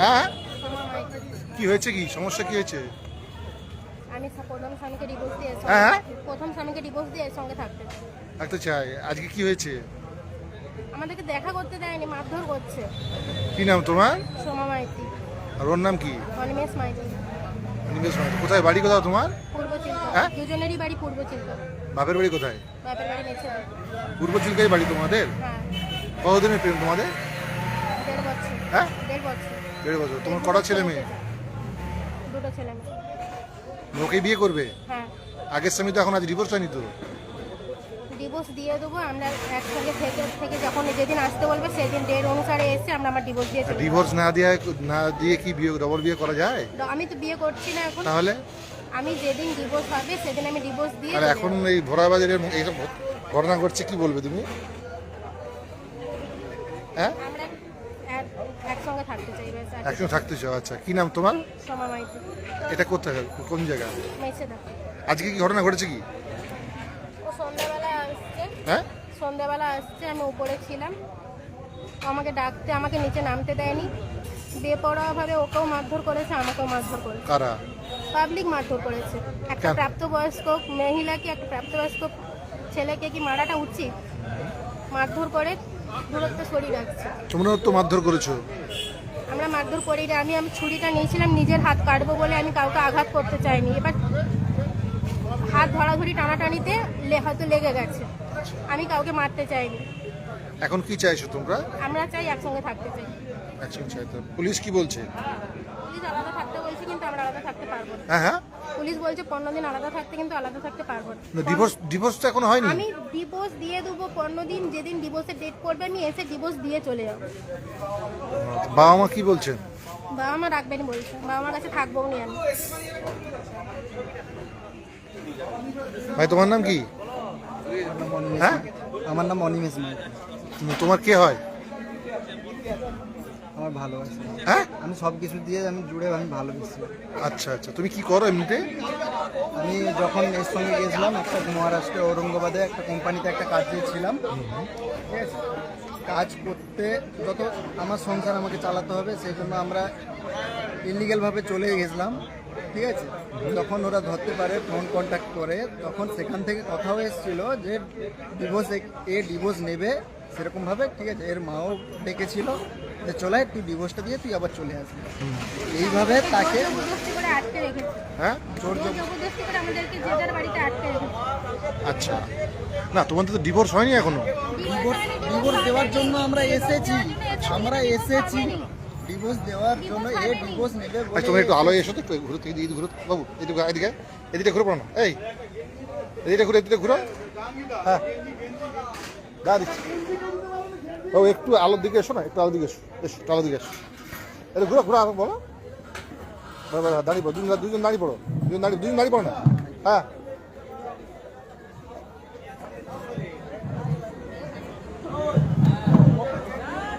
হ্যাঁ? সোমা মাইতি কি হয়েছে কি? সমস্যা কি হয়েছে? আমি প্রথম স্বামীকে ডিভোর্স দিয়ে হ্যাঁ? প্রথম স্বামীকে ডিভোর্স দিয়ে সঙ্গে থাকতে। একটা চাই। আজকে কি হয়েছে? আমাদেরকে দেখা করতে দেয়নি মারধর করছে। কি নাম তোমার? সোমা মাইতি। আর ওর নাম কি? অনিমেষ মাইতি। কোথায়? বাড়ি কোথাও তোমার? পূর্ব চিন্তা হ্যাঁ? দুজনেরই বাড়ি পূর্ব বাপের বাড়ি কোথায়? বাপের বাড়ি পূর্ব বাড়ি তোমাদের? হ্যাঁ। কতদিনের প্রেম তোমাদের? দেড় বছর। হ্যাঁ? দেড় বছর। দেড় বছর। তোমার কটা ছেলে মেয়ে? দুটো ছেলে মেয়ে। ওকেই বিয়ে করবে? হ্যাঁ। আগের স্বামী তো এখন আজ ডিভোর্স হয়নি তো? ডিভোর্স দিয়ে দেবো আমরা একসঙ্গে থেকে থেকে যখন যেদিন আসতে বলবে সেদিন ডেট অনুসারে এসে আমরা আমার ডিভোর্স দিয়ে চলে ডিভোর্স না দিয়ে না দিয়ে কি বিয়ে ডবল বিয়ে করা যায়? যাব। আমি তো বিয়ে করছি না এখন। তাহলে? আমি যেদিন ডিভোর্স হবে সেদিন আমি ডিভোর্স দিয়ে আর চলে এখন এই ভরা বাজারের এইসব ঘটনা ঘটছে কি বলবে তুমি? হ্যাঁ? আমরা থাকতে চাই একসঙ্গে থাকতে চাও আচ্ছা। কি নাম তোমার? এটা কোথায়? কোন জায়গা? আজকে কি ঘটনা ঘটেছে কি? ও সন্ধ্যাবেলা আসছে। হ্যাঁ? সন্ধ্যাবেলা আসছে আমি উপরে ছিলাম। আমাকে ডাকতে আমাকে নিচে নামতে দেয়নি। বেপরোয়াভাবে ওকেও মারধর করেছে আমাকেও মারধর করেছে। কারা? পাবলিক মারধর করেছে। একটা? প্রাপ্তবয়স্ক মহিলাকে একটা প্রাপ্তবয়স্ক ছেলেকে কি মারাটা উচিত? মারধর করে দূরত্ব সরিয়ে রাখছে। তোমরাও তো মারধর করেছ। আমরা মারধর করি না। আমি আমি ছুরিটা নিয়েছিলাম নিজের হাত কাটবো বলে আমি কাউকে আঘাত করতে চাইনি। এবার হাত ধরাধরি টানাটানিতে হয়তো লেগে গেছে। আমি কাউকে মারতে চাইনি। এখন কি চাইছো তোমরা? আমরা চাই একসঙ্গে থাকতে চাই। একসঙ্গে চাইতো পুলিশ কি বলছে? পুলিশ আলাদা থাকতে বলছে কিন্তু আমরা আলাদা থাকতে পারব না। হ্যাঁ হ্যাঁ। পুলিশ বলছে পনেরো দিন আলাদা থাকতে কিন্তু আলাদা থাকতে পারব না। ডিভোর্স ডিভোর্স তো এখনও হয়নি? আমি ডিভোর্স দিয়ে দেবো পনেরো দিন যেদিন ডিভোর্সের ডেট করবে আমি এসে ডিভোর্স দিয়ে চলে যাব। বাবা মা কি বলছেন? বাবা মা রাখবেন বলছে। বাবা মার কাছে থাকব নি আমি ভাই তোমার নাম কি? হ্যাঁ? আমার নাম অনিমেষ তোমার কে হয়? আমার ভালোবাসি। হ্যাঁ? আমি সব কিছু দিয়ে আমি জুড়ে আমি ভালোবেসি আচ্ছা আচ্ছা। তুমি কি করো এমনিতে? আমি যখন এর সঙ্গে গেছিলাম একটা মহারাষ্ট্রে ঔরঙ্গাবাদে একটা কোম্পানিতে একটা কাজে ছিলাম ঠিক আছে? কাজ করতে যত আমার সংসার আমাকে চালাতে হবে সেই জন্য আমরা ইলিগালভাবে চলে গেছিলাম। ঠিক আছে? যখন ওরা ধরতে পারে ফোন কন্ট্যাক্ট করে তখন সেখান থেকে কথাও এসেছিল যে ডিভোর্স এ ডিভোর্স নেবে সেরকমভাবে ঠিক আছে? এর মাও ডেকেছিল। যে চলে তুই ডিভোর্সটা দিয়ে তুই আবার চলে আসবি। এইভাবে তাকে জবরদস্তি করে আটকে রেখেছে। হ্যাঁ? জোর আচ্ছা। না তোমাদের তো ডিভোর্স হয়নি এখনও? ডিভোর্স ডিভোর্স দেওয়ার জন্য আমরা এসেছি। আমরা এসেছি। ডিভোর্স দেওয়ার জন্য এ ডিভোর্স নেবে বলে তুমি একটু আলোয় এসো তো একটু ঘুরো থেকে ঘুরো। বাবু এদিকে এদিকে এদিকে ঘুরে পড়ো না এই এদিকে ঘুরে এদিকে ঘুরো। হ্যাঁ। দা দিচ্ছি ও, একটু আলোর দিকে এসো না, একটু আলোর দিকে এসো এসো আলোর দিকে এসো। এটা ঘুরো ঘুরো, আরও বলো। দাঁড়িয়ে পড়ো, দুজন দুজন দাঁড়িয়ে পড়ো, দুজন দাঁড়িয়ে দুজন দাঁড়িয়ে পড়ো না। হ্যাঁ।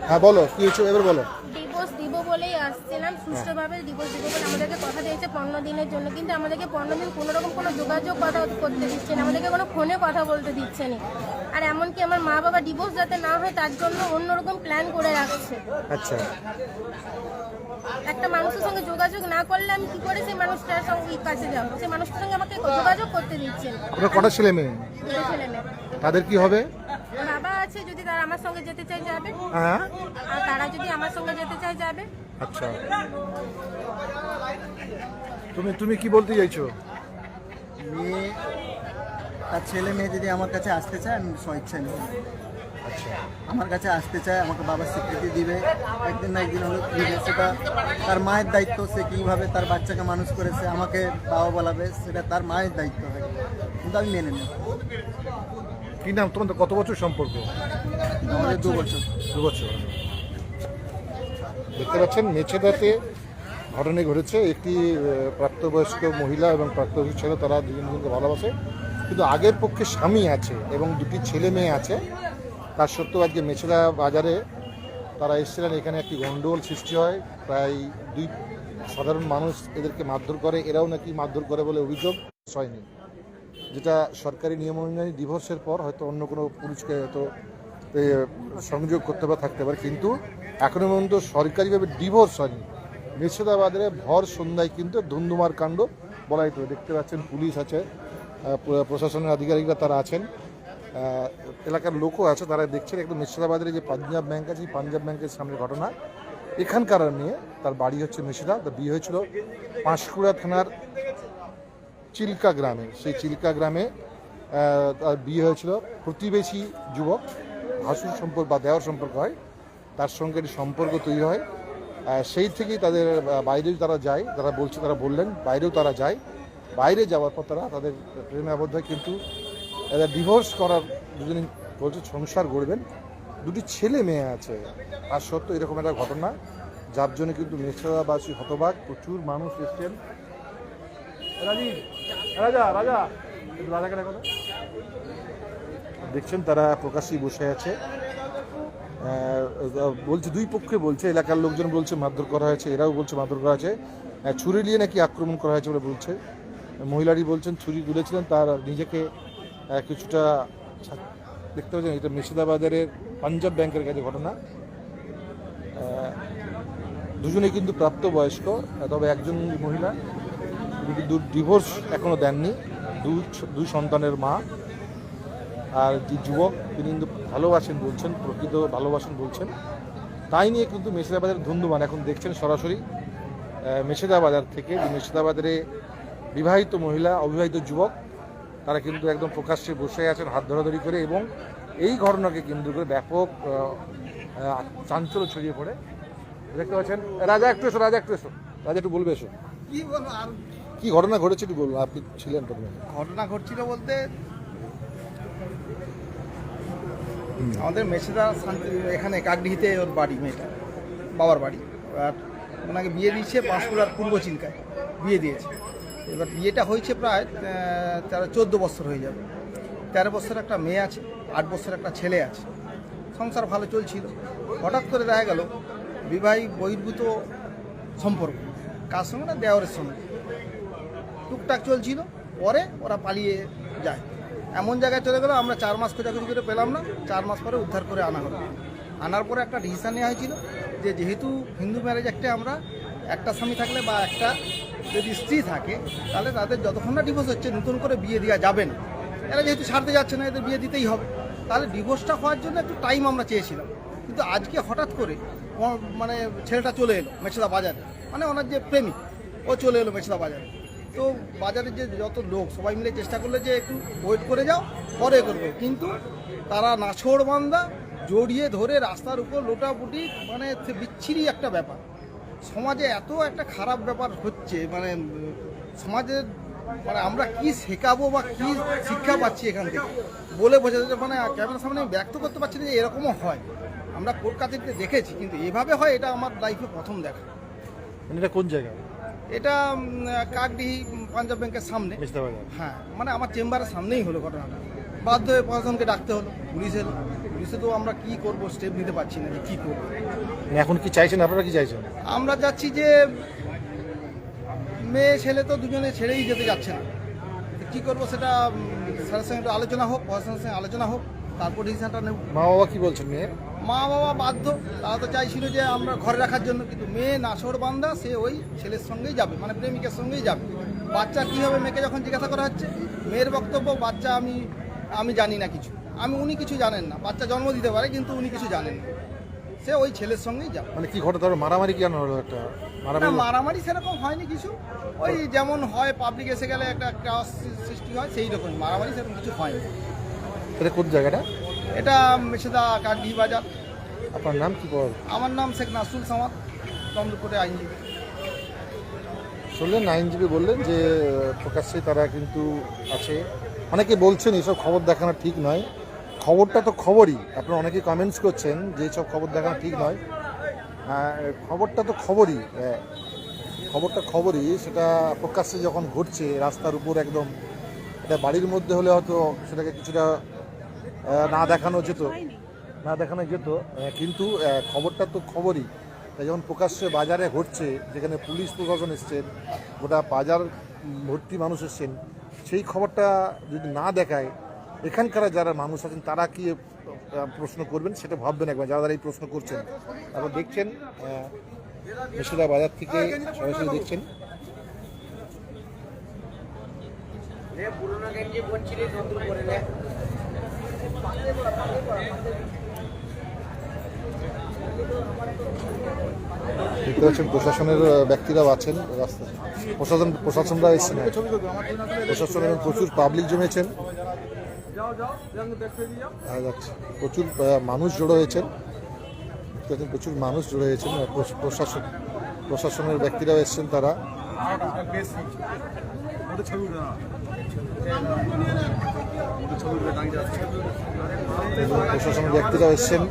হ্যাঁ বলো, কি হয়েছে, এবার বলো। বলেই আসছিলাম সুষ্ঠুভাবে ডিভোর্স দিব বলে আমাদেরকে কথা দিয়েছে পনেরো দিনের জন্য। কিন্তু আমাদেরকে পনেরো দিন কোনো রকম কোনো যোগাযোগ কথা করতে দিচ্ছে না আমাদেরকে কোনো ফোনে কথা বলতে দিচ্ছে না। আর এমনকি আমার মা বাবা ডিভোর্স যাতে না হয় তার জন্য অন্যরকম প্ল্যান করে রাখছে। আচ্ছা। একটা মানুষের সঙ্গে যোগাযোগ না করলে আমি কি করে সেই মানুষটার সঙ্গে কাছে যাব? সেই মানুষটার সঙ্গে আমাকে যোগাযোগ করতে দিচ্ছে না। কটা ছেলে মেয়ে? ছেলে মেয়ে। তাদের কি হবে? বাবা আছে যদি তারা আমার সঙ্গে যেতে চায় যাবে। হ্যাঁ। আর তারা যদি আমার সঙ্গে যেতে চায় যাবে। আচ্ছা। তুমি তুমি কি বলতে চাইছো? মেয়ে তার ছেলে মেয়ে যদি আমার কাছে আসতে চায় আমি স্বেচ্ছা নেব। আচ্ছা। আমার কাছে আসতে চায় আমাকে বাবার স্বীকৃতি দিবে। একদিন না একদিন হলো দিবে সেটা তার মায়ের দায়িত্ব সে কীভাবে তার বাচ্চাকে মানুষ করেছে আমাকে বাবা বলাবে সেটা তার মায়ের দায়িত্ব হয় কিন্তু আমি মেনে নেব। কি নাম? তোমাদের কত বছর সম্পর্ক? আমাদের দু বছর। দু বছর। দেখতে পাচ্ছেন, মেছেদাতে ঘটনা ঘটেছে। একটি প্রাপ্তবয়স্ক মহিলা এবং প্রাপ্তবয়স্ক ছেলে, তারা দুজন দুজনকে ভালোবাসে। কিন্তু আগের পক্ষে স্বামী আছে এবং দুটি ছেলে মেয়ে আছে। তার সত্ত্বেও আজকে মেছেদা বাজারে তারা এসেছিলেন। এখানে একটি গন্ডগোল সৃষ্টি হয়। প্রায় দুই সাধারণ মানুষ এদেরকে মারধর করে। এরাও নাকি মারধর করে বলে অভিযোগ হয়নি। যেটা সরকারি নিয়ম অনুযায়ী ডিভোর্সের পর হয়তো অন্য কোনো পুরুষকে হয়তো সংযোগ করতে বা থাকতে পারে। কিন্তু এখনও পর্যন্ত সরকারিভাবে ডিভোর্স হয়নি। মুর্শিদাবাদের ভর সন্ধ্যায় কিন্তু ধুন্ধুমার কাণ্ড বলাই তো দেখতে পাচ্ছেন পুলিশ আছে প্রশাসনের আধিকারিকরা তারা আছেন। এলাকার লোকও আছে, তারা দেখছেন একদম মুর্শিদাবাদের যে পাঞ্জাব ব্যাংক আছে পাঞ্জাব ব্যাংকের সামনে ঘটনা। এখানকার মেয়ে তার বাড়ি হচ্ছে মুর্শিদা, তার বিয়ে হয়েছিল পাঁশকুড়া থানার চিল্কা গ্রামে। সেই চিল্কা গ্রামে তার বিয়ে হয়েছিল প্রতিবেশী যুবক, ভাসুর সম্পর্ক বা দেওয়ার সম্পর্ক হয়। তার সঙ্গে সম্পর্ক তৈরি হয়। সেই থেকেই তাদের আহ, বাইরেও তারা যায় তারা বলছে তারা বললেন বাইরেও তারা যায়। বাইরে যাওয়ার পর তারা তাদের প্রেমে আবদ্ধ হয় কিন্তু এরা ডিভোর্স করার দুজনে বলছে সংসার গড়বেন। দুটি ছেলে মেয়ে আছে। আর সত্ত্বেও এরকম একটা ঘটনা যার জন্য কিন্তু মেছাবাসী হতবাক প্রচুর মানুষ এসছেন। দেখছেন তারা প্রকাশ্যেই বসে আছে। বলছে দুই পক্ষে বলছে এলাকার লোকজন বলছে মারধর করা হয়েছে এরাও বলছে মারধর করা হয়েছে। ছুরি নিয়ে নাকি আক্রমণ করা হয়েছে বলে বলছে। মহিলাটি বলছেন ছুরি তুলেছিলেন তার নিজেকে কিছুটা দেখতে পাচ্ছেন এটা মুর্শিদাবাদের পাঞ্জাব ব্যাংকের কাছে ঘটনা। আহ, দুজনেই কিন্তু প্রাপ্তবয়স্ক তবে একজন মহিলা কিন্তু ডিভোর্স এখনও দেননি। দুই সন্তানের মা। যে যুবক তিনি কিন্তু ভালোবাসেন বলছেন প্রকৃত ভালোবাসেন বলছেন। তাই নিয়ে কিন্তু মেশিদাবাদের ধুন্ধুমান। এখন দেখছেন সরাসরি আহ, মেশিদাবাজার থেকে যে মেশিদাবাজারে বিবাহিত মহিলা অবিবাহিত যুবক তারা কিন্তু একদম প্রকাশ্যে বসে আছেন হাত ধরাধরি করে এবং এই ঘটনাকে কেন্দ্র করে ব্যাপক চাঞ্চল্য ছড়িয়ে পড়ে। দেখতে পাচ্ছেন রাজা একটু এসো রাজা একটু এসো। রাজা একটু বলবে এসো। কি আর? কি ঘটনা ঘটেছে একটু বলুন আপনি ছিলেন ঘটনা ঘটছিল বলতে আমাদের মেসেদা শান্তি, এখানে কাকডিহিতে ওর বাড়ি, মেয়েটা, বাবার বাড়ি। আর ওনাকে বিয়ে দিয়েছে পাঁশকুড়ার পূর্ব চিল্কায়, বিয়ে দিয়েছে। এবার বিয়েটা হয়েছে প্রায় তেরো, চোদ্দ বছর হয়ে যাবে। তেরো বছর একটা মেয়ে আছে, আট বছর একটা ছেলে আছে। সংসার ভালো চলছিল। হঠাৎ করে দেখা গেল বিবাহিত বহির্ভূত সম্পর্ক। কার সঙ্গে না দেওয়ারের সঙ্গে। টুকটাক চলছিল, পরে ওরা পালিয়ে যায়। এমন জায়গায় চলে গেলো, আমরা চার মাস খোঁজাখুঁজি করে পেলাম না। চার মাস পরে উদ্ধার করে আনা হলো। আনার পরে একটা ডিসিশন নেওয়া হয়েছিল যে যেহেতু হিন্দু ম্যারেজ একটা আমরা একটা স্বামী থাকলে বা একটা যদি স্ত্রী থাকে, তাহলে তাদের যতক্ষণ না ডিভোর্স হচ্ছে, নতুন করে বিয়ে দেওয়া যাবে না। এরা যেহেতু ছাড়তে যাচ্ছে না, এদের বিয়ে দিতেই হবে। তাহলে ডিভোর্সটা হওয়ার জন্য একটু টাইম আমরা চেয়েছিলাম। কিন্তু আজকে হঠাৎ করে মানে ছেলেটা চলে এলো মেছেদা বাজারে। মানে ওনার যে প্রেমিক, ও চলে এলো মেছলা বাজারে। তো বাজারে যে যত লোক, সবাই মিলে চেষ্টা করলে যে একটু ওয়েট করে যাও, পরে করব। কিন্তু তারা নাছোড় বান্দা জড়িয়ে ধরে রাস্তার উপর লোটাপুটি মানে বিচ্ছিরি একটা ব্যাপার। সমাজে এত একটা খারাপ ব্যাপার হচ্ছে মানে সমাজের মানে আমরা কি শেখাবো বা কি শিক্ষা পাচ্ছি এখান থেকে? বলে বোঝা যাচ্ছে মানে ক্যামেরার সামনে আমি ব্যক্ত করতে পারছি না যে এরকমও হয়। আমরা কাছারিতে দেখেছি, কিন্তু এভাবে হয়, এটা আমার লাইফে প্রথম দেখা। মানে এটা কোন জায়গা? এটা কাকডিহি পাঞ্জাব ব্যাংকের সামনে। হ্যাঁ মানে আমার চেম্বারের সামনেই হলো ঘটনাটা। বাধ্য হয়ে প্রশাসনকে ডাকতে হলো পুলিশ এলো। পুলিশে তো আমরা কি করব স্টেপ নিতে পারছি না যে কী করব। মানে এখন কি চাইছেন আপনারা কি চাইছেন? আমরা যাচ্ছি যে মেয়ে ছেলে তো দুজনে ছেড়েই যেতে যাচ্ছে না। কী করব সেটা স্যারের সঙ্গে একটু আলোচনা হোক প্রশাসনের সঙ্গে আলোচনা হোক তারপর ডিসিশনটা নেব। মা বাবা কী বলছেন মেয়ের মা বাবা বাধ্য। তারা তো চাইছিল যে আমরা ঘরে রাখার জন্য কিন্তু মেয়ে নাসর বান্দা সে ওই ছেলের সঙ্গেই যাবে মানে প্রেমিকের সঙ্গেই যাবে। বাচ্চা কী হবে মেয়েকে যখন জিজ্ঞাসা করা হচ্ছে? মেয়ের বক্তব্য বাচ্চা আমি আমি জানি না কিছু। আমি উনি কিছু জানেন না। বাচ্চা জন্ম দিতে পারে কিন্তু উনি কিছু জানেন না। সে ওই ছেলের সঙ্গেই যাবে। মানে কি ঘটে? ধরো মারামারি কেন হলো একটা? মারামারি মারামারি সেরকম হয়নি কিছু। ওই যেমন হয় পাবলিক এসে গেলে একটা ক্রাস সৃষ্টি হয় সেই রকম। মারামারি সেরকম কিছু হয়নি। কোন জায়গাটা? এটা মেছেদা কাকডি বাজার। আপনার নাম কি পর আমার নাম শেখ নাসরুল সামাদ তমলুকোটে আইনজীবী। শুনলেন আইনজীবী বললেন যে প্রকাশ্যে তারা কিন্তু আছে। অনেকে বলছেন এসব খবর দেখানো ঠিক নয়। খবরটা তো খবরই। আপনারা অনেকে কমেন্টস করছেন যে সব খবর দেখানো ঠিক নয়। খবরটা তো খবরই খবরটা খবরই। সেটা প্রকাশ্যে যখন ঘটছে রাস্তার উপর একদম এটা বাড়ির মধ্যে হলে হয়তো সেটাকে কিছুটা না দেখানো যেত না দেখানো যেত কিন্তু খবরটা তো খবরই। তাই যখন প্রকাশ্যে বাজারে ঘটছে, যেখানে পুলিশ প্রশাসন এসছেন গোটা বাজার ভর্তি মানুষ এসছেন, সেই খবরটা যদি না দেখায়, এখানকার যারা মানুষ আছেন, তারা কি প্রশ্ন করবেন? সেটা ভাববেন একবার, যারা এই প্রশ্ন করছেন। তারপর দেখছেন মেশিদা বাজার থেকে সরাসরি দেখছেন। দেখতে পাচ্ছেন প্রশাসনের ব্যক্তিরাও আছেন রাস্তায়। প্রশাসন, প্রশাসনরা এসেছেন প্রশাসন এবং প্রচুর পাবলিক জমেছেন। প্রচুর মানুষ জড়ো হয়েছেন। প্রচুর মানুষ জড়ো হয়েছেন। প্রশ- প্রশাসন, প্রশাসনের ব্যক্তিরাও এসেছেন তারা। এবং প্রশাসনের ব্যক্তিরাও এসেছেন।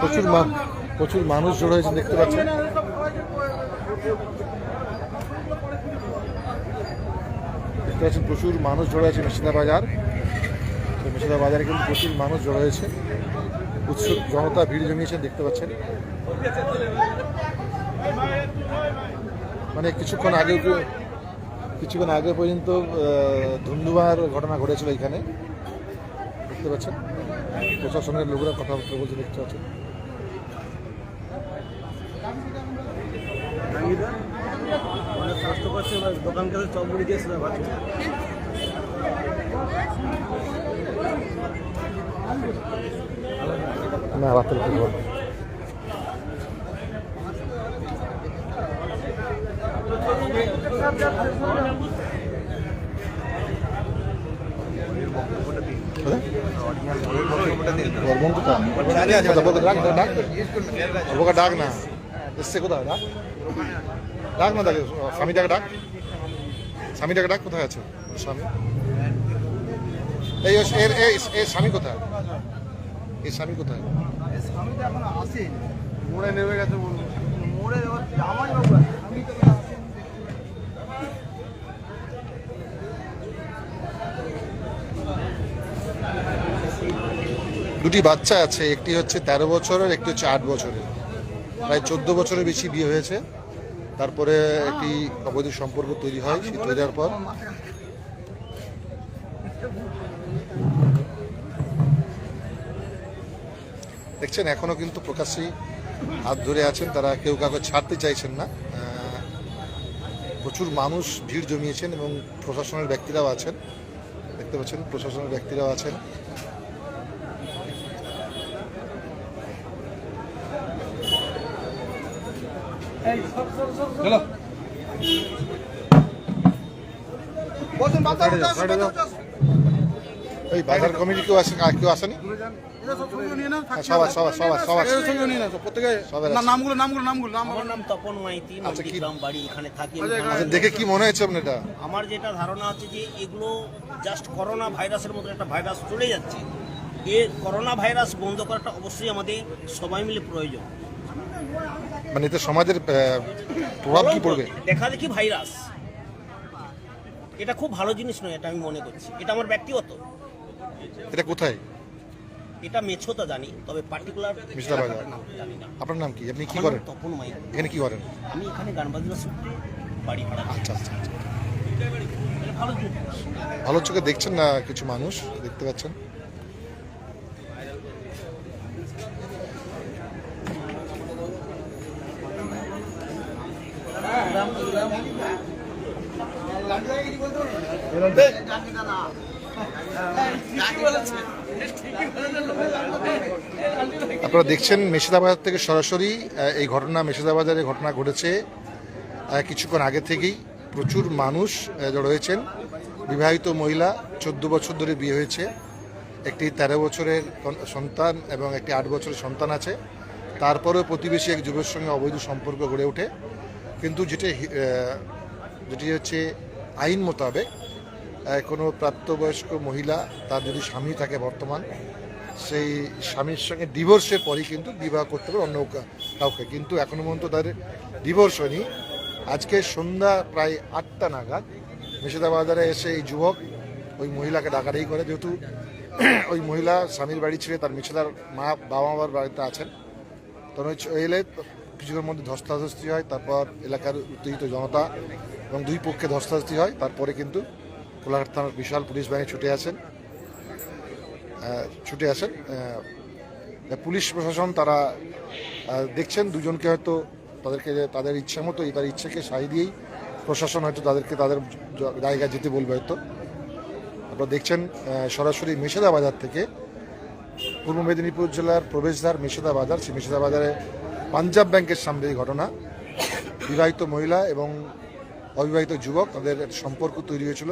প্রচুর প্রচুর মানুষ জড়ো হয়েছেন দেখতে পাচ্ছেন। দেখতে পাচ্ছেন প্রচুর মানুষ জড়ো হয়েছে মেশিদা বাজার। তো মেশিদা বাজারে কিন্তু প্রচুর মানুষ জড়ো হয়েছে। উৎসুক জনতা ভিড় জমিয়েছেন দেখতে পাচ্ছেন। মানে কিছুক্ষণ আগে কিছুক্ষণ আগে পর্যন্ত আহ, ধুন্ধুমার ঘটনা ঘটেছিল এখানে। দেখতে পাচ্ছেন প্রশাসনের লোকেরা কথাবার্তা বলছে দেখতে পাচ্ছেন। অনেক করছে দোকান আচ্ছা ডাক না এসছে কোথায় ডাক ডাক না ডাকে স্বামীটাকে ডাক স্বামীটাকে ডাক কোথায় আছে স্বামী এই এর এই স্বামী কোথায় এই স্বামী কোথায় তো এখন আসি মোড়ে নেমে গেছে মোড়ে জামাই বাবু আমি তো আসি দুটি বাচ্চা আছে, একটি হচ্ছে তেরো বছরের, একটি হচ্ছে আট বছরের। প্রায় চোদ্দ বছরের বেশি বিয়ে হয়েছে। তারপরে একটি অবৈধ সম্পর্ক তৈরি হয় সেই তৈরি হওয়ার পর। দেখছেন, এখনও কিন্তু প্রকাশ্যেই হাত ধরে আছেন, তারা কেউ কাউকে ছাড়তে চাইছেন না। প্রচুর মানুষ ভিড় জমিয়েছেন এবং প্রশাসনের ব্যক্তিরাও আছেন। দেখতে পাচ্ছেন, প্রশাসনের ব্যক্তিরাও আছেন। বাচ্চা এই বাজার কমিটি কেউ আসে কেউ আসেনি? হ্যাঁ, সবার সবার সবার সবার সবার নামগুলো নামগুলো নামগুলো নাম আমার নাম তপন মাইতি আচ্ছা, বাড়ি এখানে থাকি আচ্ছা থানায়। দেখে কি মনে আপনার এটা আমার যেটা ধারণা আছে যে এগুলো জাস্ট করোনা ভাইরাসের মতো একটা ভাইরাস চলে যাচ্ছে। এ করোনা ভাইরাস বন্ধ করাটা অবশ্যই আমাদের সবাই মিলে প্রয়োজন। মানে এতে সমাজের প্রভাব কি পড়বে? দেখা দেখি ভাইরাস। এটা খুব ভালো জিনিস নয় এটা আমি মনে করছি। এটা আমার ব্যক্তিগত। এটা কোথায়? এটা মেছোতা জানি তবে পার্টিকুলার মিস্টার বাজার। জানি না। আপনার নাম কি? আপনি কি করেন? তপন মাইতি এখানে কি করেন? আমি এখানে গান বাজনা সূত্রে বাড়ি ভাড়া। আচ্ছা আচ্ছা আচ্ছা। ভালো চোখে দেখছেন না কিছু মানুষ? দেখতে পাচ্ছেন? আপনারা দেখছেন মেশিদাবাজার থেকে সরাসরি এই ঘটনা, মেশিদাবাজারে ঘটনা ঘটেছে কিছুক্ষণ আগে থেকেই প্রচুর মানুষ রয়েছেন বিবাহিত মহিলা চোদ্দ বছর ধরে বিয়ে হয়েছে। একটি তেরো বছরের সন্তান এবং একটি আট বছরের সন্তান আছে। তারপরেও প্রতিবেশী এক যুবের সঙ্গে অবৈধ সম্পর্ক গড়ে ওঠে। কিন্তু যেটি যেটি হচ্ছে আইন মোতাবেক কোনো প্রাপ্তবয়স্ক মহিলা, তার যদি স্বামী থাকে বর্তমান, সেই স্বামীর সঙ্গে ডিভোর্সের পরই কিন্তু বিবাহ করতে পারে অন্য কাউকে। কিন্তু এখনও পর্যন্ত তাদের ডিভোর্স হয়নি। আজকে সন্ধ্যা প্রায় আটটা নাগাদ মেশিদাবাজারে এসে এই যুবক ওই মহিলাকে ডাকাডাকি করে। যেহেতু ওই মহিলা স্বামীর বাড়ি ছেড়ে তার মেছেদার মা বাবা মার বাড়িতে আছেন, তখন এলে কিছুক্ষণের মধ্যে ধস্তাধস্তি হয়, তারপর এলাকার উত্তেজিত জনতা এবং দুই পক্ষে ধস্তাধস্তি হয়, তারপরে কিন্তু কোলাঘাট থানার বিশাল পুলিশ বাহিনী ছুটে আসেন। ছুটে আসেন। পুলিশ প্রশাসন তারা দেখছেন, দুজনকে হয়তো তাদেরকে, তাদের ইচ্ছা মতো তার ইচ্ছাকে সাই দিয়েই প্রশাসন হয়তো তাদেরকে তাদের জ- জায়গায় যেতে বলবে হয়তো। আপনারা দেখছেন সরাসরি মেশেদা বাজার থেকে পূর্ব মেদিনীপুর জেলার প্রবেশদ্বার মেশেদা বাজার সেই মেশেদা বাজারে পাঞ্জাব ব্যাংকের সামনে এই ঘটনা। বিবাহিত মহিলা এবং অবিবাহিত যুবক তাদের সম্পর্ক তৈরি হয়েছিল।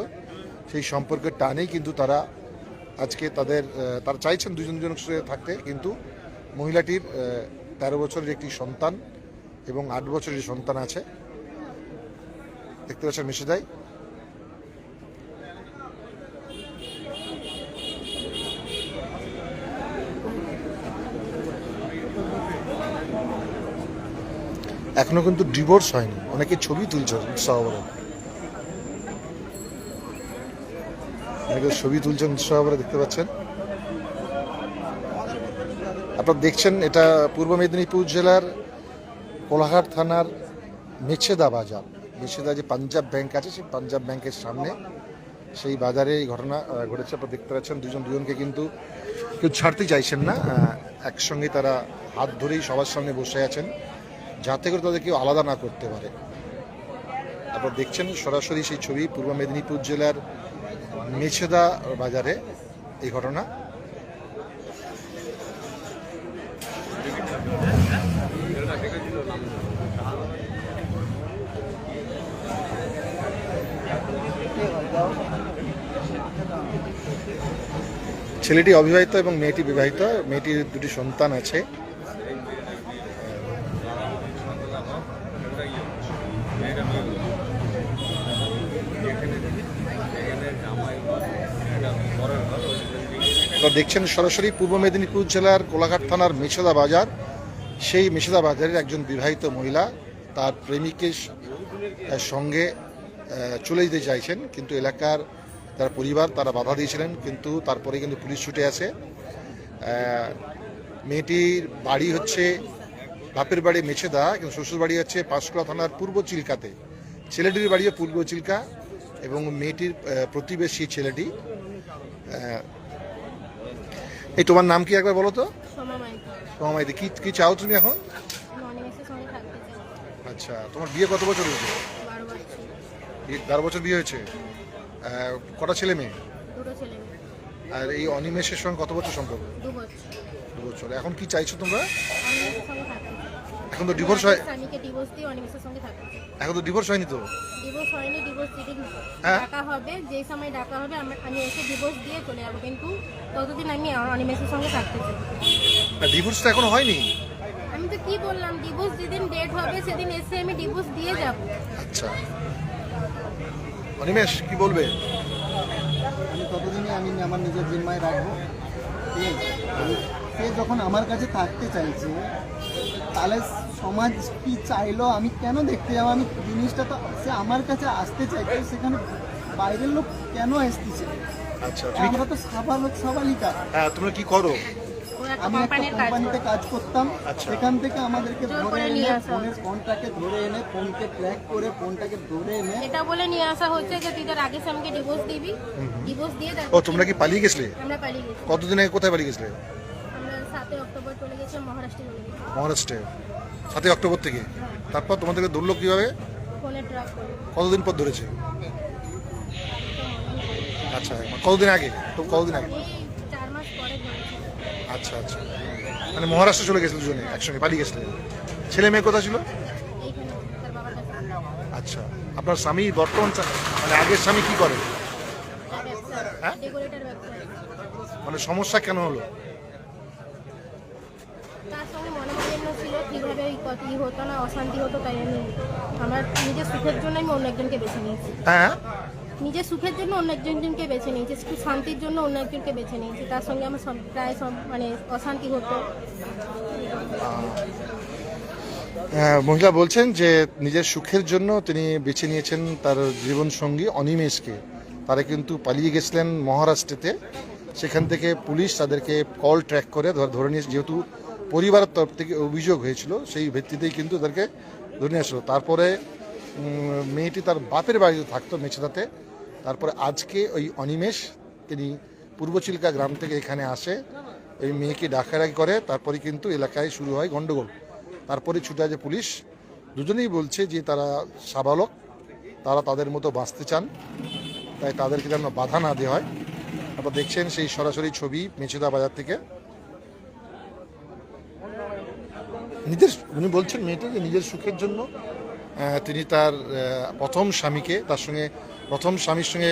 সেই সম্পর্কের টানেই কিন্তু তারা আজকে তাদের তারা চাইছেন দুজন দুজনের সাথে থাকতে, কিন্তু মহিলাটির তেরো বছরের একটি সন্তান এবং আট বছরের সন্তান আছে। দেখতে পাচ্ছেন, মিশে যায়। এখনও কিন্তু ডিভোর্স হয়নি। অনেকে ছবি তুলছে, উৎসাহ অনেকে ছবি তুলছেন, উৎসাহ দেখতে পাচ্ছেন। আপনারা দেখছেন, এটা পূর্ব মেদিনীপুর জেলার কোলাঘাট থানার মেছেদা বাজার। মেছেদা যে পাঞ্জাব ব্যাংক আছে, সেই পাঞ্জাব ব্যাংকের সামনে সেই বাজারে এই ঘটনা ঘটেছে। আপনারা দেখতে পাচ্ছেন, দুজন দুজনকে কিন্তু কেউ ছাড়তে চাইছেন না। একসঙ্গে তারা হাত ধরেই সবার সামনে বসে আছেন। যাতে করে তাদের কেউ আলাদা না করতে পারে। আপনারা দেখছেন সরাসরি সেই ছবি পূর্ব মেদিনীপুর জেলার মেছেদা বাজারে এই ঘটনা। ছেলেটি অবিবাহিত এবং মেয়েটি বিবাহিত। মেয়েটির দুটি সন্তান আছে। আপনারা দেখছেন সরাসরি পূর্ব মেদিনীপুর জেলার কোলাঘাট থানার মেছেদা বাজার। সেই মেছেদা বাজারের একজন বিবাহিত মহিলা তার প্রেমিকের সঙ্গে চলে যেতে চাইছেন, কিন্তু এলাকার তার পরিবার তারা বাধা দিয়েছিলেন, কিন্তু তারপরে কিন্তু পুলিশ ছুটে আসে। মেয়েটির বাড়ি হচ্ছে বাপের বাড়ি মেছেদা, কিন্তু শ্বশুর বাড়ি হচ্ছে পাঁশকুড়া থানার পূর্ব চিল্কাতে। ছেলেটির বাড়িও পূর্ব চিল্কা এবং মেয়েটির প্রতিবেশী ছেলেটি। এই তোমার নাম কি একবার বলো তো? মাইতি। কি কি চাও তুমি এখন? আচ্ছা তোমার বিয়ে কত বছর হয়েছে? বারো বছর। বিয়ে- হয়েছে? কটা ছেলে মেয়ে? আর এই অনিমেষের সঙ্গে কত বছর সম্পর্ক? দু বছর। এখন কি চাইছো তোমরা অনিমেষের সঙ্গে থাকতে চাই এখন তো ডিভোর্স হয় স্বামীকে ডিভোর্স দিয়ে অনিমেষের সঙ্গে থাকতে এখন তো ডিভোর্স হয়নি তো? ডিভোর্স হয়নি ডিভোর্স হ্যাঁ? ডাকা হবে যে সময় ডাকা হবে আমরা- আমি এসে ডিভোর্স দিয়ে চলে যাব। কিন্তু ততদিন আমি অনিমেষের সঙ্গে থাকতে চাই। ডিভোর্স তো এখনও হয়নি? আমি তো কি বললাম ডিভোর্স যেদিন ডেট হবে সেদিন এসে আমি ডিভোর্স দিয়ে যাব। আচ্ছা। অনিমেষ কি বলবে? আমি ততদিনই আমি আমার নিজের জিম্মায় রাখব। ঠিক আছে? সে যখন আমার কাছে থাকতে চাইছে তাহলে সমাজ কি চাইলো আমি কেন দেখতে যাব? আমি জিনিসটা তো সে আমার কাছে আসতে চাইছে সেখানে বাইরের লোক কেন আসতেছে আচ্ছা আমরা তো স্বাভাবিক সবালিকা হ্যাঁ তোমরা কি করো? আমি একটা কোম্পানিতে কাজ করতাম। আচ্ছা। সেখান থেকে আমাদেরকে ধরে এনে নিয়ে আসা ফোনের ফোনটাকে ধরে এনে ফোনকে ট্র্যাক করে ফোনটাকে ধরে এনে। এটা বলে নিয়ে আসা হচ্ছে যে তুই তোর আগে স্বামীকে ডিভোর্স দিবি। ডিভোর্স দিয়ে ও তোমরা কি পালিয়ে গেছিলে? আমরা পালিয়ে গেছি। কতদিন আগে কোথায় পালিয়ে গেছিলে? আমরা সাতই অক্টোবর চলে গেছি মহারাষ্ট্রে মহারাষ্ট্রে। সাতই অক্টোবর থেকে। তারপর তোমাদেরকে ধরলো কীভাবে? কতদিন পর ধরেছে? আচ্ছা কতদিন আগে? তো কতদিন আগে? আচ্ছা আচ্ছা। মানে মহারাষ্ট্র চলে গেছিল দুজনে একসঙ্গে পালিয়ে গেছিলেন ছেলে মেয়ে কোথায় ছিল? আচ্ছা আপনার স্বামী বর্তমান মানে আগের স্বামী কি করে? হ্যাঁ? মানে সমস্যা কেন হলো তার সঙ্গে মনোমালিন্য ছিল কীভাবে ওই কত ই হতো না অশান্তি হতো তাই আমি আমার নিজের সুখের জন্য আমি অন্য একজনকে বেছে নিয়েছি। হ্যাঁ? নিজের সুখের জন্য অন্য একজনকে বেছে নিয়েছি একটু শান্তির জন্য অন্য একজনকে বেছে নিয়েছি। তার সঙ্গে আমার সব- প্রায় সব মানে অশান্তি হতো। আহ, মহিলা বলছেন যে নিজের সুখের জন্য তিনি বেছে নিয়েছেন তার জীবন সঙ্গী অনিমেষকে। তারা কিন্তু পালিয়ে গেছিলেন মহারাষ্ট্রেতে। সেখান থেকে পুলিশ তাদেরকে কল ট্র্যাক করে ধরে নিয়ে যেহেতু পরিবারের তরফ থেকে অভিযোগ হয়েছিল, সেই ভিত্তিতেই কিন্তু তাদেরকে ধরে আসলো। তারপরে মেয়েটি তার বাপের বাড়িতে থাকতো মেছেদাতে। তারপরে আজকে ওই অনিমেষ, তিনি পূর্ব চিল্কা গ্রাম থেকে এখানে আসে, এই মেয়েকে ডাকাডাকি করে, তারপরে কিন্তু এলাকায় শুরু হয় গন্ডগোল। তারপরে ছুটে আসে পুলিশ। দুজনেই বলছে যে তারা সাবালক, তারা তাদের মতো বাঁচতে চান, তাই তাদেরকে যেন বাধা না দেওয়া হয়। আপনারা দেখছেন সেই সরাসরি ছবি মেছেদা বাজার থেকে। নিজের উনি বলছেন মেয়েটা যে নিজের সুখের জন্য তিনি তার প্রথম স্বামীকে, তার সঙ্গে, প্রথম স্বামীর সঙ্গে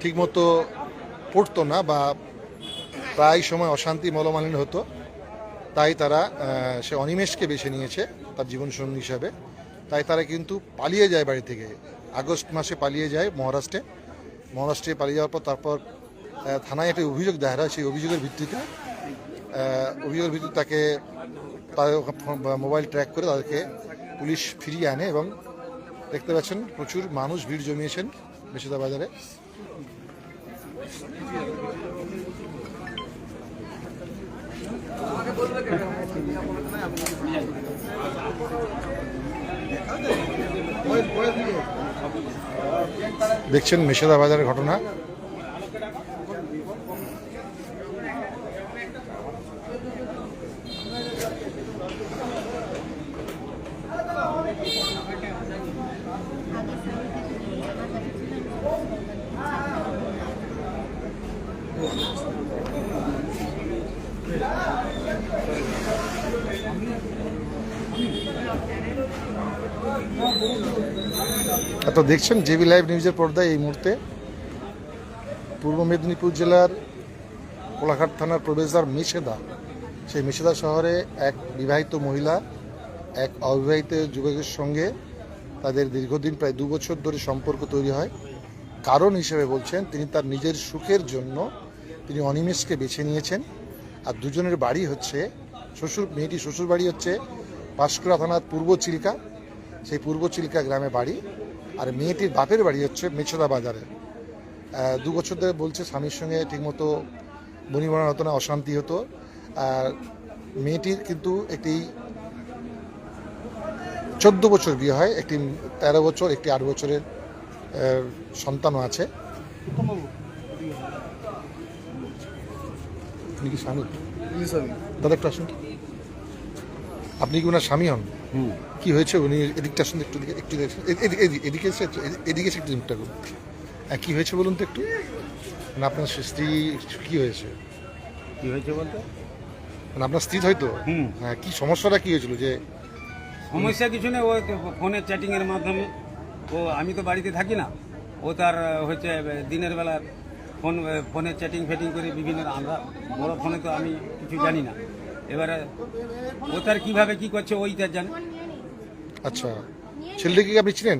ঠিকমতো পড়তো না বা প্রায় সময় অশান্তি মলমালিন হতো, তাই তারা সে অনিমেষকে বেছে নিয়েছে তার জীবনসঙ্গী হিসাবে। তাই তারা কিন্তু পালিয়ে যায় বাড়ি থেকে। আগস্ট মাসে পালিয়ে যায় মহারাষ্ট্রে। মহারাষ্ট্রে পালিয়ে যাওয়ার পর তারপর থানায় একটা অভিযোগ হয়। সেই অভিযোগের ভিত্তিতে অভিযোগের ভিত্তিতে তাকে তাদের মোবাইল ট্র্যাক করে তাদেরকে পুলিশ ফিরিয়ে আনে এবং দেখতে পাচ্ছেন প্রচুর মানুষ ভিড় জমিয়েছেন বেশিদা বাজারে। দেখছেন মেশেদা বাজারের ঘটনা। এত দেখছেন জেবি লাইভ নিউজের পর্দায় এই মুহূর্তে পূর্ব মেদিনীপুর জেলার কোলাঘাট থানার প্রবেশদ্বার মেছেদা সেই মেছেদা শহরে এক বিবাহিত মহিলা, এক অবিবাহিত যুবকের সঙ্গে তাদের দীর্ঘদিন, প্রায় দু বছর ধরে সম্পর্ক তৈরি হয়। কারণ হিসেবে বলছেন, তিনি তার নিজের সুখের জন্য তিনি অনিমেষকে বেছে নিয়েছেন। আর দুজনের বাড়ি হচ্ছে শ্বশুর মেয়েটি শ্বশুর বাড়ি হচ্ছে পাঁশকুড়া থানার পূর্ব চিল্কা। সেই পূর্ব চিল্কা গ্রামে বাড়ি। আর মেয়েটির বাপের বাড়ি হচ্ছে মেছদা বাজারে। দু বছর ধরে বলছে স্বামীর সঙ্গে ঠিকমতো বনিবনা হতো না অশান্তি হতো। আর মেয়েটির কিন্তু একটি চোদ্দ বছর বিয়ে হয় একটি তেরো বছর একটি আট বছরের সন্তানও আছে। আপনি কি স্বামী? দাদা একটু আসুন। আপনি কি ওনার স্বামী হন? কি হয়েছে? উনি এদিকটা আসুন একটু একটু। এদিকে এসে একটু- এদিকে- এসে একটু মুখটা করুন। হ্যাঁ, কি হয়েছে বলুন তো একটু? মানে আপনার স্ত্রী কি হয়েছে? কি হয়েছে বলতে? মানে আপনার স্ত্রী হয়তো। হ্যাঁ কি সমস্যাটা কি হয়েছিল যে? সমস্যা কিছু নেই ও ফোনে চ্যাটিং এর মাধ্যমে। ও আমি তো বাড়িতে থাকি না। ও তার হচ্ছে দিনের বেলা ফোন ফোনে চ্যাটিং ফেটিং করে বিভিন্ন আমরা বড় ফোনে তো আমি কিছু জানি না। এবারে ও তার কীভাবে কি করছে ওই তার জানে। আচ্ছা ছেলেটাকে কি আপনি চিনেন?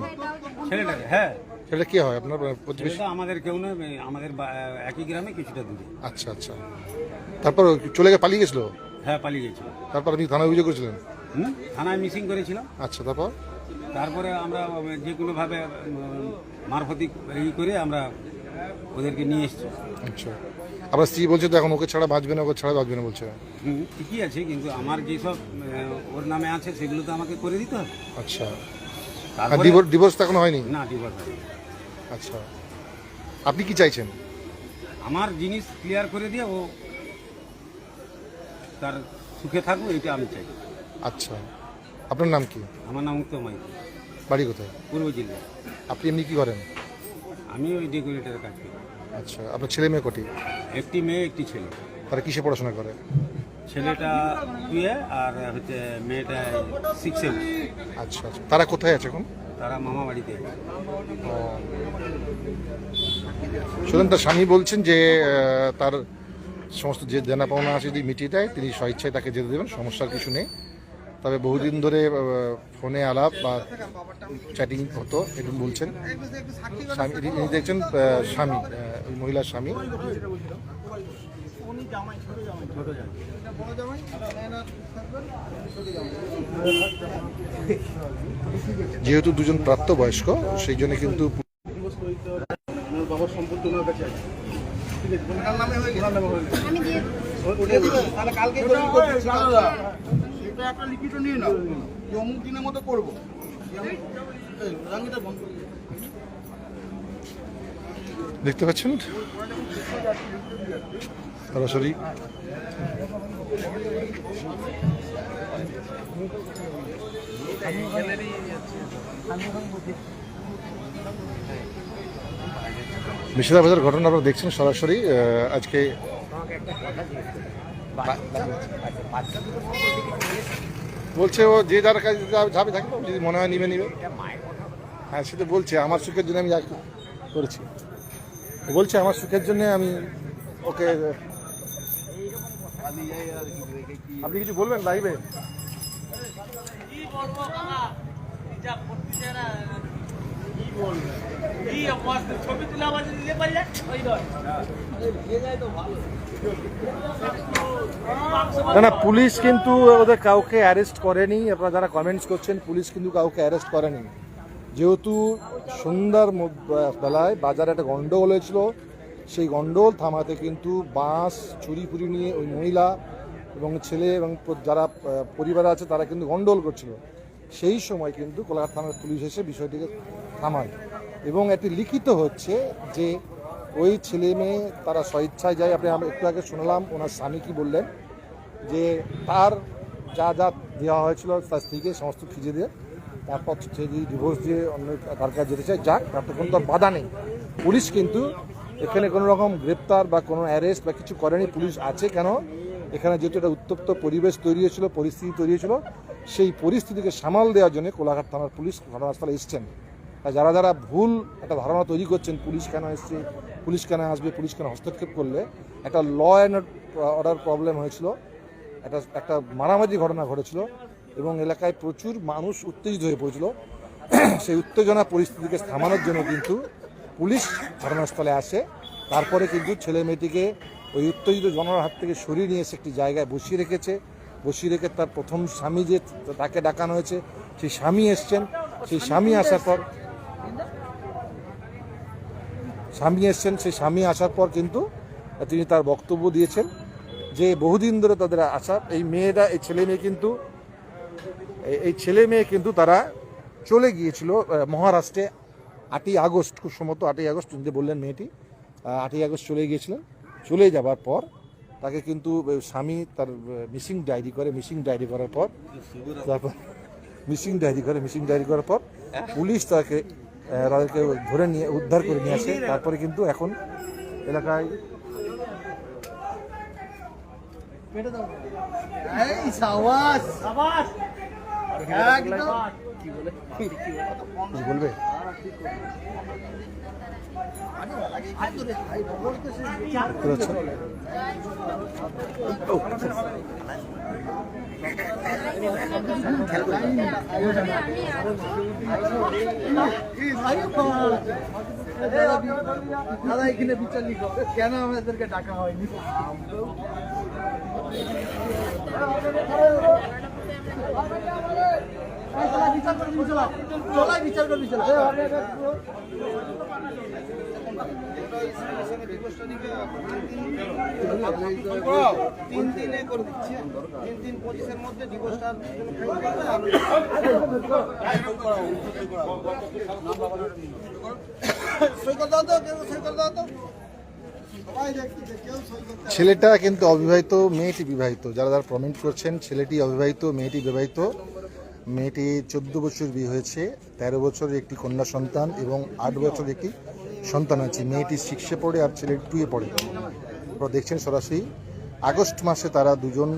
ছেলেটাকে হ্যাঁ। ছেলেটা কে হয় আপনার প্রতিবেশী? ছেলেটা আমাদের কেউ নয় আমাদের বা- একই গ্রামে কিছুটা দূরে। আচ্ছা আচ্ছা। তারপর চলে গিয়ে পালিয়ে গেছিল? হ্যাঁ পালিয়ে গেছিল। তারপর আপনি থানায় অভিযোগ করেছিলেন? হুম? থানায় মিসিং করেছিলাম। আচ্ছা তারপর? তারপরে আমরা যে কোনোভাবে মারফতি ই করে আমরা ওদেরকে নিয়ে এসেছি। আচ্ছা। আপনার স্ত্রী বলছে তো এখন ওকে ছাড়া বাঁচবে না ওকে ছাড়া বাঁচবে না বলছে। হুম, ঠিকই আছে কিন্তু আমার যেসব আহ, ওর নামে আছে সেগুলো তো আমাকে করে দিতে হবে। আচ্ছা। আর তারপরে ডিভোর্স ডিভোর্স তো এখনও হয়নি? না ডিভোর্স আচ্ছা। আপনি কি চাইছেন? আমার জিনিস ক্লিয়ার করে দিয়ে ও তার সুখে থাকব এটা আমি চাই। আচ্ছা। আপনার নাম কি? আমার নাম উত্তম মাই বাড়ি কোথায়? পূর্ব জেলা আপনি এমনি কি করেন? আমি ওই ডেকোরেটারের কাজ করি। আচ্ছা আপনার ছেলে মেয়ে কটি? একটি মেয়ে একটি ছেলে। তারা কিসে পড়াশোনা করে? ছেলেটা টুয়ে আর হচ্ছে মেয়েটা সিক্সে আচ্ছা আচ্ছা। তারা কোথায় আছে এখন? তারা মামা বাড়িতে সুতরাং তার স্বামী বলছেন যে তার সমস্ত যে দেনা পাওনা আছে যদি মিটিয়ে দেয় তিনি স্বেচ্ছায় তাকে যেতে দেবেন সমস্যার কিছু নেই। তবে বহুদিন ধরে ফোনে আলাপ বা চ্যাটিং হতো এরকম বলছেন স্বামী ইনি দেখছেন স্বামী ওই মহিলার স্বামী যেহেতু দুজন প্রাপ্তবয়স্ক সেই জন্য কিন্তু আমি দিয়ে এটা একটা লিখিত নিয়ে নাও। যে অমুক দিনের মতো করব। দেখতে পাচ্ছেন? সরাসরি। মুর্শিদাবাদের ঘটনা আপনারা দেখছেন সরাসরি আজকে বলছে ও যে যার কাছে যাবে থাকবে, যদি মনে হয় নিবে নিবে। হ্যাঁ সেটা বলছে, আমার সুখের জন্য আমি যা করেছি। বলছে, আমার সুখের জন্য আমি ওকে আপনি কিছু বলবেন লাইভে না না, পুলিশ কিন্তু ওদের কাউকে অ্যারেস্ট করেনি। আপনারা যারা কমেন্টস করছেন, পুলিশ কিন্তু কাউকে অ্যারেস্ট করেনি। যেহেতু সন্ধ্যার বেলায় বাজারে একটা গন্ডগোল হয়েছিল, সেই গন্ডগোল থামাতে কিন্তু বাঁশ চুরি ফুরি নিয়ে ওই মহিলা এবং ছেলে এবং যারা পরিবার আছে, তারা কিন্তু গন্ডগোল করছিল। সেই সময় কিন্তু কোলাঘাট থানার পুলিশ এসে বিষয়টিকে থামায়। এবং এটি লিখিত হচ্ছে যে ওই ছেলে মেয়ে তারা স্বেচ্ছায় যায়। আপনি আমরা একটু আগে শুনলাম, ওনার স্বামী কি বললেন? যে তার যা যা দেওয়া হয়েছিল তার স্ত্রীকে সমস্ত খিজে দিয়ে, তারপর যদি ডিভোর্স দিয়ে অন্য তার কাছে যেতে চায়, যাক, তার তো কোনো তো আর বাধা নেই। পুলিশ কিন্তু এখানে কোনো রকম গ্রেপ্তার বা কোনো অ্যারেস্ট বা কিছু করেনি, পুলিশ আছে কেন? এখানে যেহেতু একটা উত্তপ্ত পরিবেশ তৈরি হয়েছিল, পরিস্থিতি তৈরি হয়েছিল, সেই পরিস্থিতিকে সামাল দেওয়ার জন্য কোলাঘাট থানার পুলিশ ঘটনাস্থলে এসছেন। যারা যারা ভুল একটা ধারণা তৈরি করছেন, পুলিশ কেন এসছে পুলিশ কেন আসবে, পুলিশ কেন হস্তক্ষেপ করলে একটা ল অ্যান্ড অর্ডার প্রবলেম হয়েছিল। একটা একটা মারামারি ঘটনা ঘটেছিল এবং এলাকায় প্রচুর মানুষ উত্তেজিত হয়ে পড়েছিল। সেই উত্তেজনা পরিস্থিতিকে থামানোর জন্য কিন্তু পুলিশ ঘটনাস্থলে আসে। তারপরে কিন্তু ছেলে মেয়েটিকে ওই উত্তেজিত জনতার হাত থেকে সরিয়ে নিয়ে এসে একটি জায়গায় বসিয়ে রেখেছে। বসিয়ে রেখে তার প্রথম স্বামী যে তাকে ডাকানো হয়েছে, সেই স্বামী এসছেন। সেই স্বামী আসার পর স্বামী এসছেন সেই স্বামী আসার পর কিন্তু তিনি তার বক্তব্য দিয়েছেন যে বহুদিন ধরে তাদের আশা এই মেয়েরা এই ছেলে মেয়ে কিন্তু এই- ছেলে মেয়ে কিন্তু তারা চলে গিয়েছিল মহারাষ্ট্রে আটই আগস্ট খুব সম্ভবত আটই আগস্ট যে বললেন মেয়েটি আটই আগস্ট চলে গিয়েছিলেন। চলে যাবার পর তাকে কিন্তু স্বামী তার মিসিং ডায়েরি করে মিসিং ডায়েরি করার পর তারপর মিসিং ডায়েরি করে মিসিং ডায়েরি করার পর পুলিশ তাকে তাদেরকে ধরে নিয়ে উদ্ধার করে নিয়ে আসে। তারপরে কিন্তু এখন এলাকায় বলবে? দাদা এখানে বিচার লিখো কেন আমাদেরকে ডাকা হয়নি বিচার করবি চলা চলাই বিচার করবি চলা ছেলেটা কিন্তু অবিবাহিত, মেয়েটি বিবাহিত। যারা যারা কমেন্ট করছেন, ছেলেটি অবিবাহিত, মেয়েটি বিবাহিত। মেয়েটি চোদ্দ বছর বিয়ে হয়েছে, তেরো বছরের একটি কন্যা সন্তান এবং আট বছরের একটি সন্তান আছে, মেয়েটি সিক্সে পড়ে আর ছেলেটি টুয়ে পড়ে। আপনারা দেখছেন সরাসরি, আগস্ট মাসে তারা দুজন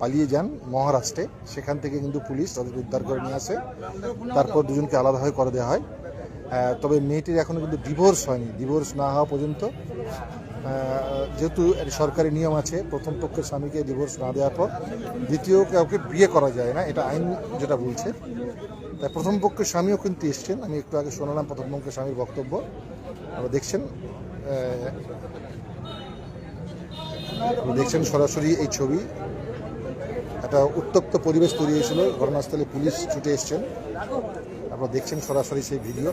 পালিয়ে যান মহারাষ্ট্রে। সেখান থেকে কিন্তু পুলিশ তাদের উদ্ধার করে নিয়ে আসে। তারপর দুজনকে আলাদাভাবে করে দেওয়া হয়। তবে মেয়েটির এখনও কিন্তু ডিভোর্স হয়নি। ডিভোর্স না হওয়া পর্যন্ত যেহেতু সরকারি নিয়ম আছে, প্রথম পক্ষের স্বামীকে ডিভোর্স না দেওয়ার পর দ্বিতীয় কাউকে বিয়ে করা যায় না। এটা আইন যেটা বলছে। তাই প্রথম পক্ষের স্বামীও কিন্তু এসছেন। আমি একটু আগে শোনালাম প্রথম পক্ষের স্বামীর বক্তব্য। দেখছেন? দেখছেন সরাসরি এই ছবি। একটা উত্তপ্ত পরিবেশ তৈরি হয়েছিল। ঘটনাস্থলে পুলিশ ছুটে এসছেন। আপনারা দেখছেন সরাসরি সেই ভিডিও।